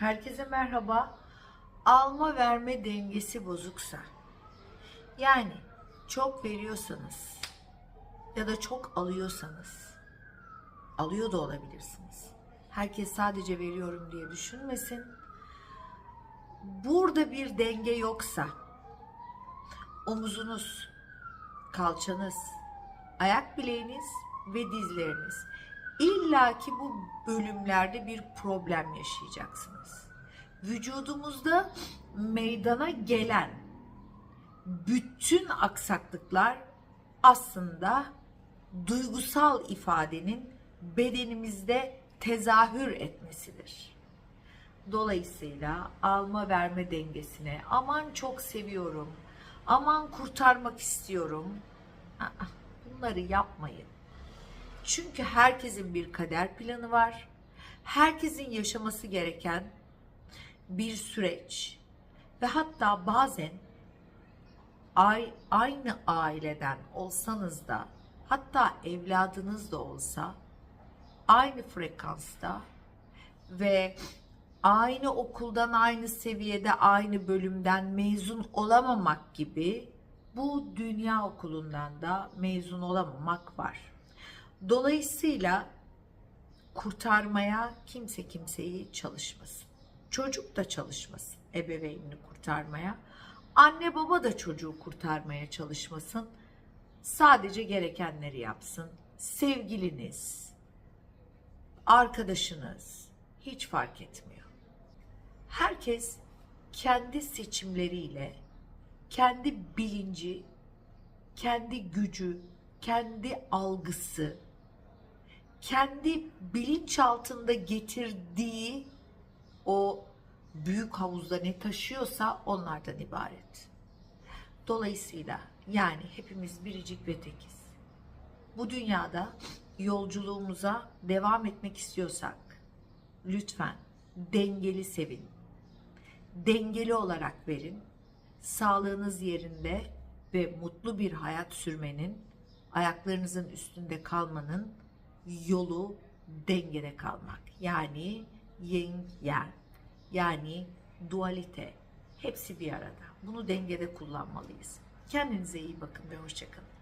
Herkese merhaba. Alma verme dengesi bozuksa, yani çok veriyorsanız ya da çok alıyorsanız, alıyor da olabilirsiniz. Herkes sadece veriyorum diye düşünmesin. Burada bir denge yoksa, omuzunuz, kalçanız, ayak bileğiniz ve dizleriniz illaki bu bölümlerde bir problem yaşayacaksınız. Vücudumuzda meydana gelen bütün aksaklıklar aslında duygusal ifadenin bedenimizde tezahür etmesidir. Dolayısıyla alma verme dengesine aman çok seviyorum, aman kurtarmak istiyorum. Bunları yapmayın. Çünkü herkesin bir kader planı var. Herkesin yaşaması gereken bir süreç ve hatta bazen ay, aynı aileden olsanız da hatta evladınız da olsa aynı frekansta ve aynı okuldan aynı seviyede aynı bölümden mezun olamamak gibi bu dünya okulundan da mezun olamamak var. Dolayısıyla kurtarmaya kimse kimseyi çalışmasın. Çocuk da çalışmasın ebeveynini kurtarmaya. Anne baba da çocuğu kurtarmaya çalışmasın. Sadece gerekenleri yapsın. Sevgiliniz, arkadaşınız hiç fark etmiyor. Herkes kendi seçimleriyle, kendi bilinci, kendi gücü, kendi algısı, kendi bilinç altında getirdiği o büyük havuzda ne taşıyorsa onlardan ibaret. Dolayısıyla yani hepimiz biricik ve tekiz. Bu dünyada yolculuğumuza devam etmek istiyorsak lütfen dengeli sevin. Dengeli olarak verin. Sağlığınız yerinde ve mutlu bir hayat sürmenin, ayaklarınızın üstünde kalmanın yolu dengede kalmak. Yani yin yang, yani dualite hepsi bir arada. Bunu dengede kullanmalıyız. Kendinize iyi bakın ve hoşçakalın.